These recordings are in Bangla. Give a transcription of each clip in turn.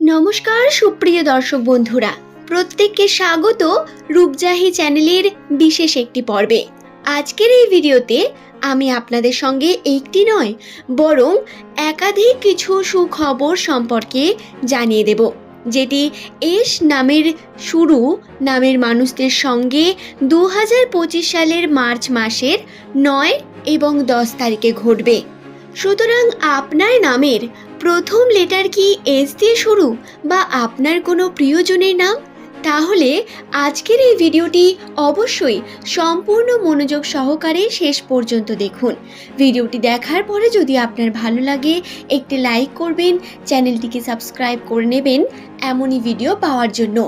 নমস্কার, সুপ্রিয় দর্শক বন্ধুরা। প্রত্যেককে স্বাগত রূপজাহি চ্যানেলের বিশেষ একটি পর্বে। আজকের এই ভিডিওতে আমি আপনাদের সঙ্গে একটি নয়, বরং একাধিক কিছু সুখবর সম্পর্কে জানিয়ে দেব, যেটি এস নামের শুরু নামের মানুষদের সঙ্গে দু হাজার পঁচিশ সালের মার্চ মাসের নয় এবং দশ তারিখে ঘটবে। সুতরাং আপনার নামের প্রথম লেটার কি এস দিয়ে শুরু বা আপনার কোনো প্রিয়জনের নাম? তাহলে আজকের এই ভিডিওটি অবশ্যই সম্পূর্ণ মনোযোগ সহকারে শেষ পর্যন্ত দেখুন। ভিডিওটি দেখার পরে যদি আপনার ভালো লাগে, একটি লাইক করবেন, চ্যানেলটিকে সাবস্ক্রাইব করে নেবেন এমনই ভিডিও পাওয়ার জন্য।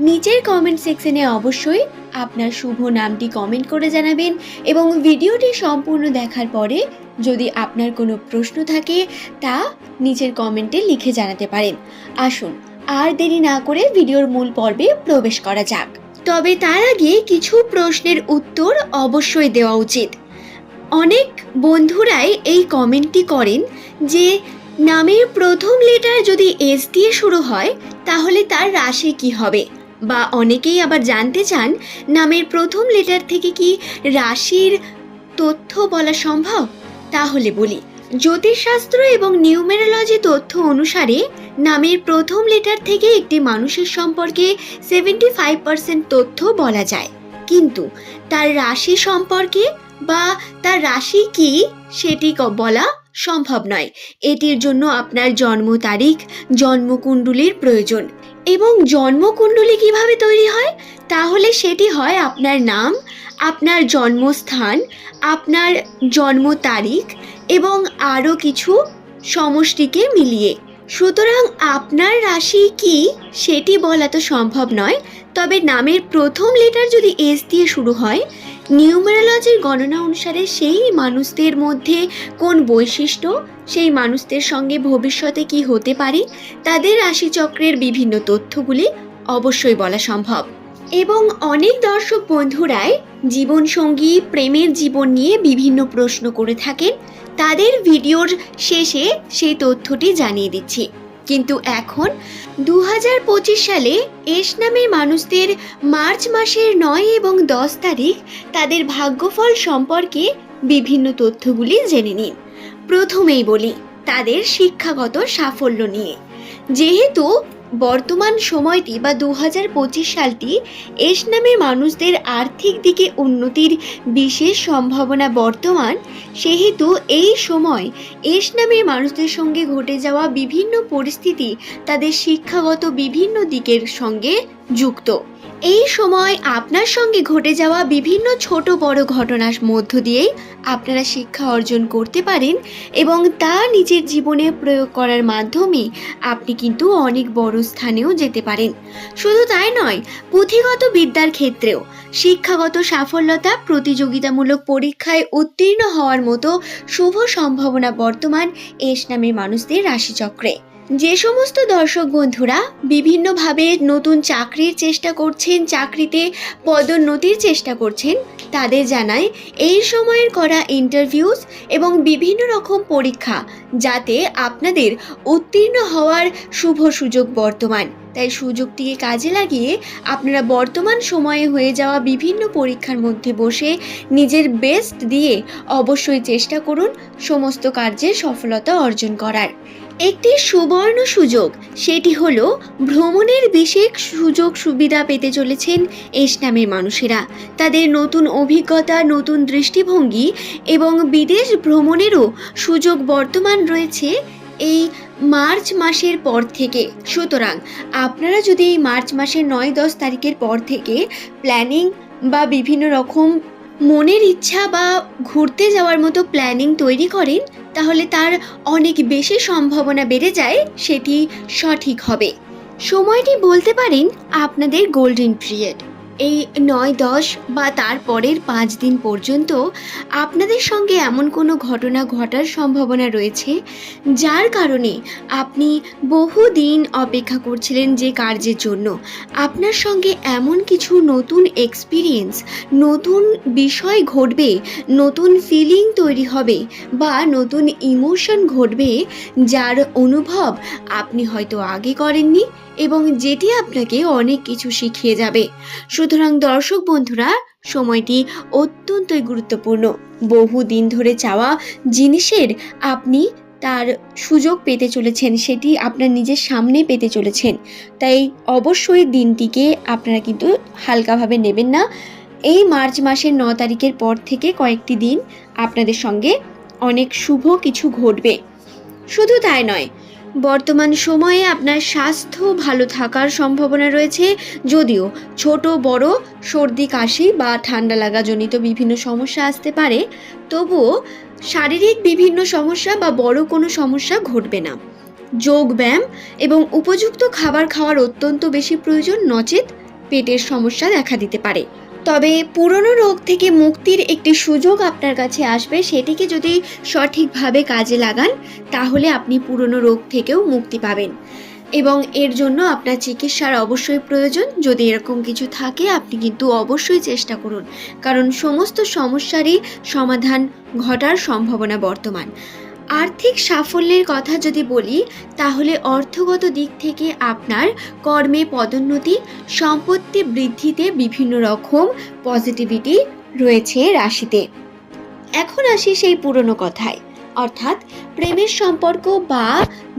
নিচের কমেন্ট সেকশনে অবশ্যই আপনার শুভ নামটি কমেন্ট করে জানাবেন এবং ভিডিওটি সম্পূর্ণ দেখার পরে যদি আপনার কোনো প্রশ্ন থাকে, তা নিচের কমেন্টে লিখে জানাতে পারেন। আসুন, আর দেরি না করে ভিডিওর মূল পর্বে প্রবেশ করা যাক। তবে তার আগে কিছু প্রশ্নের উত্তর অবশ্যই দেওয়া উচিত। অনেক বন্ধুরাই এই কমেন্টটি করেন যে, নামের প্রথম লেটার যদি এস দিয়ে শুরু হয়, তাহলে তার রাশি কি হবে? বা অনেকেই আবার জানতে চান, নামের প্রথম লেটার থেকে কি রাশির তথ্য বলা সম্ভব? তাহলে বলি, জ্যোতিষশাস্ত্র এবং নিউমেরোলজি তথ্য অনুসারে নামের প্রথম লেটার থেকে একটি মানুষের সম্পর্কে সেভেন্টি ফাইভ পার্সেন্ট তথ্য বলা যায়। কিন্তু তার রাশি সম্পর্কে বা তার রাশি কি সেটি বলা সম্ভব নয়। এটির জন্য আপনার জন্ম তারিখ, জন্মকুণ্ডলীর প্রয়োজন। এবং জন্মকুণ্ডলী কীভাবে তৈরি হয়? তাহলে সেটি হয় আপনার নাম, আপনার জন্মস্থান, আপনার জন্ম তারিখ এবং আরও কিছু সমষ্টিকে মিলিয়ে। সুতরাং আপনার রাশি কি? সেটি বলা তো সম্ভব নয়, তবে নামের প্রথম লেটার যদি এস দিয়ে শুরু হয় নিউমেরোলজির গণনা অনুসারে সেই মানুষদের মধ্যে কোন বৈশিষ্ট্য, সেই মানুষদের সঙ্গে ভবিষ্যতে কি হতে পারে, তাদের রাশিচক্রের বিভিন্ন তথ্যগুলি অবশ্যই বলা সম্ভব। এবং অনেক দর্শক বন্ধুরাই জীবনসঙ্গী, প্রেমের জীবন নিয়ে বিভিন্ন প্রশ্ন করে থাকেন। তাদের ভিডিওর শেষে সেই তথ্যটি জানিয়ে দিচ্ছি। কিন্তু এখন দু হাজার পঁচিশ সালে এস নামের মানুষদের মার্চ মাসের নয় এবং দশ তারিখ তাদের ভাগ্যফল সম্পর্কে বিভিন্ন তথ্যগুলি জেনে নিন। প্রথমেই বলি, তাদের শিক্ষাগত সাফল্য নিয়ে। যেহেতু বর্তমান সময়টি বা দু হাজার পঁচিশ সালটি এস নামের মানুষদের আর্থিক দিকে উন্নতির বিশেষ সম্ভাবনা বর্তমান, সেহেতু এই সময় এস নামের মানুষদের সঙ্গে ঘটে যাওয়া বিভিন্ন পরিস্থিতি তাদের শিক্ষাগত বিভিন্ন দিকের সঙ্গে যুক্ত। এই সময় আপনার সঙ্গে ঘটে যাওয়া বিভিন্ন ছোট বড় ঘটনার মধ্য দিয়েই আপনারা শিক্ষা অর্জন করতে পারেন এবং তা নিজের জীবনে প্রয়োগ করার মাধ্যমে আপনি কিন্তু অনেক বড় স্থানেও যেতে পারেন। শুধু তাই নয়, পুঁথিগত বিদ্যার ক্ষেত্রেও শিক্ষাগত সাফল্যতা প্রতিযোগিতামূলক পরীক্ষায় উত্তীর্ণ হওয়ার মতো শুভ সম্ভাবনা বর্তমান এস নামের মানুষদের রাশিচক্রে। যে সমস্ত দর্শক বন্ধুরা বিভিন্নভাবে নতুন চাকরির চেষ্টা করছেন, চাকরিতে পদোন্নতির চেষ্টা করছেন, তাদের জানায় এই সময়ের করা ইন্টারভিউস এবং বিভিন্ন রকম পরীক্ষা যাতে আপনাদের উত্তীর্ণ হওয়ার শুভ সুযোগ বর্তমান। তাই সুযোগটিকে কাজে লাগিয়ে আপনারা বর্তমান সময়ে হয়ে যাওয়া বিভিন্ন পরীক্ষার মধ্যে বসে নিজের বেস্ট দিয়ে অবশ্যই চেষ্টা করুন সমস্ত কার্যে সফলতা অর্জন করার। একটি সুবর্ণ সুযোগ। সেটি হলো, ভ্রমণের বিশেষ সুযোগ সুবিধা পেতে চলেছেন এস নামের মানুষেরা। তাদের নতুন অভিজ্ঞতা, নতুন দৃষ্টিভঙ্গি এবং বিদেশ ভ্রমণেরও সুযোগ বর্তমান রয়েছে এই মার্চ মাসের পর থেকে। সুতরাং, আপনারা যদি এই মার্চ মাসের নয়, দশ তারিখের পর থেকে প্ল্যানিং বা বিভিন্ন রকম মনের ইচ্ছা বা ঘুরতে যাওয়ার মতো প্ল্যানিং তৈরি করেন তাহলে তার অনেক বেশি সম্ভাবনা বেড়ে যায়, সেটি সঠিক হবে। সময়টি বলতে পারেন আপনাদের গোল্ডেন পিরিয়ড এই নয় দশ বা তার পরের পাঁচ দিন পর্যন্ত আপনাদের সঙ্গে এমন কোনো ঘটনা ঘটার সম্ভাবনা রয়েছে, যার কারণে আপনি বহুদিন অপেক্ষা করছিলেন যে কার্যের জন্য। আপনার সঙ্গে এমন কিছু নতুন এক্সপিরিয়েন্স নতুন বিষয় ঘটবে, নতুন ফিলিং তৈরি হবে বা নতুন ইমোশন ঘটবে, যার অনুভব আপনি হয়তো আগে করেননি এবং যেটি আপনাকে অনেক কিছু শিখিয়ে যাবে। সুতরাং দর্শক বন্ধুরা, সময়টি অত্যন্তই গুরুত্বপূর্ণ। বহু দিন ধরে চাওয়া জিনিসের আপনি তার সুযোগ পেতে চলেছেন, সেটি আপনার নিজের সামনে পেতে চলেছেন। তাই অবশ্যই দিনটিকে আপনারা কিন্তু হালকাভাবে নেবেন না। এই মার্চ মাসের ন তারিখের পর থেকে কয়েকটি দিন আপনাদের সঙ্গে অনেক শুভ কিছু ঘটবে। শুধু তাই নয় বর্তমান সময়ে আপনার স্বাস্থ্য ভালো থাকার সম্ভাবনা রয়েছে, যদিও ছোট, বড়, সর্দি, কাশি বা ঠান্ডা লাগাজনিত বিভিন্ন সমস্যা আসতে পারে। তবুও শারীরিক বিভিন্ন সমস্যা বা বড় কোনো সমস্যা ঘটবে না। যোগ ব্যায়াম এবং উপযুক্ত খাবার খাওয়ার অত্যন্ত বেশি প্রয়োজন নচেত পেটের সমস্যা দেখা দিতে পারে। তবে পুরনো রোগ থেকে মুক্তির একটি সুযোগ আপনার কাছে আসবে, সেটিকে যদি সঠিকভাবে কাজে লাগান, তাহলে আপনি পুরনো রোগ থেকেও মুক্তি পাবেন। এবং এর জন্য আপনার চিকিৎসার অবশ্যই প্রয়োজন। যদি এরকম কিছু থাকে, আপনি কিন্তু অবশ্যই চেষ্টা করুন। কারণ সমস্ত সমস্যারই সমাধান ঘটার সম্ভাবনা বর্তমান। আর্থিক সাফল্যের কথা যদি বলি, তাহলে অর্থগত দিক থেকে আপনার কর্মে পদোন্নতি, সম্পত্তি বৃদ্ধিতে বিভিন্ন রকম পজিটিভিটি রয়েছে রাশিতে। এখন আসি সেই পুরনো কথায়, অর্থাৎ প্রেমের সম্পর্ক বা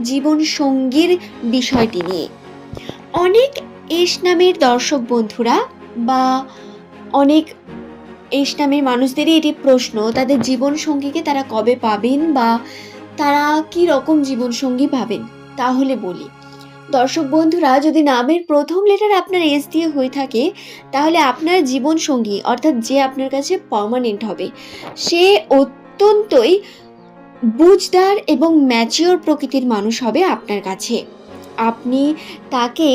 জীবন সঙ্গীর বিষয়টি নিয়ে। অনেক এস নামের দর্শক বন্ধুরা বা অনেক এস নামের মানুষদেরই এটি প্রশ্ন, তাদের জীবন সঙ্গীকে তারা কবে পাবেন বা তারা কি রকম জীবন সঙ্গী পাবেন তাহলে বলি। দর্শক বন্ধুরা, যদি নামের প্রথম লেটার আপনার এস দিয়ে হয়ে থাকে, তাহলে আপনার জীবন সঙ্গী অর্থাৎ যে আপনার কাছে পার্মানেন্ট হবে, সে অত্যন্তই বুঝদার এবং ম্যাচিওর প্রকৃতির মানুষ হবে আপনার কাছে। আপনি তাকে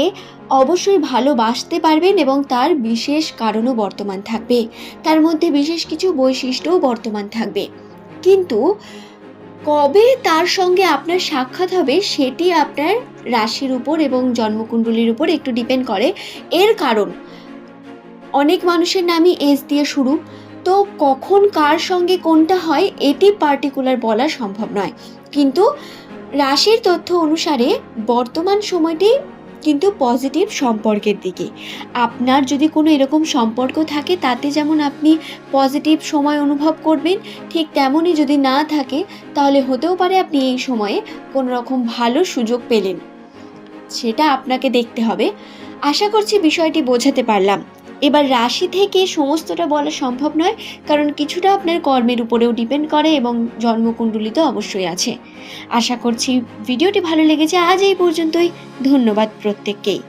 অবশ্যই ভালোবাসতে পারবেন এবং তার বিশেষ কারণও বর্তমান থাকবে। তার মধ্যে বিশেষ কিছু বৈশিষ্ট্যও বর্তমান থাকবে। কিন্তু কবে তার সঙ্গে আপনার সাক্ষাৎ হবে সেটি আপনার রাশির উপর এবং জন্মকুণ্ডলীর উপর একটু ডিপেন্ড করে। এর কারণ, অনেক মানুষের নামই এস দিয়ে শুরু। তো কখন কার সঙ্গে কোনটা হয় এটি পার্টিকুলার বলা সম্ভব নয়। কিন্তু রাশির তথ্য অনুসারে বর্তমান সময়টি কিন্তু পজিটিভ সম্পর্কের দিকে। আপনার যদি কোনো এরকম সম্পর্ক থাকে, তাতে যেমন আপনি পজিটিভ সময় অনুভব করবেন, ঠিক তেমনই যদি না থাকে, তাহলে হতেও পারে আপনি এই সময়ে কোনো রকম ভালো সুযোগ পেলেন। সেটা আপনাকে দেখতে হবে। আশা করছি বিষয়টি বোঝাতে পারলাম। এবার রাশি থেকে সমস্তটা বলা সম্ভব নয়, কারণ কিছুটা আপনার কর্মের উপরেও ডিপেন্ড করে এবং জন্মকুণ্ডলী তো অবশ্যই আছে। আশা করছি ভিডিওটি ভালো লেগেছে। আজ এই পর্যন্তই। ধন্যবাদ প্রত্যেককেই।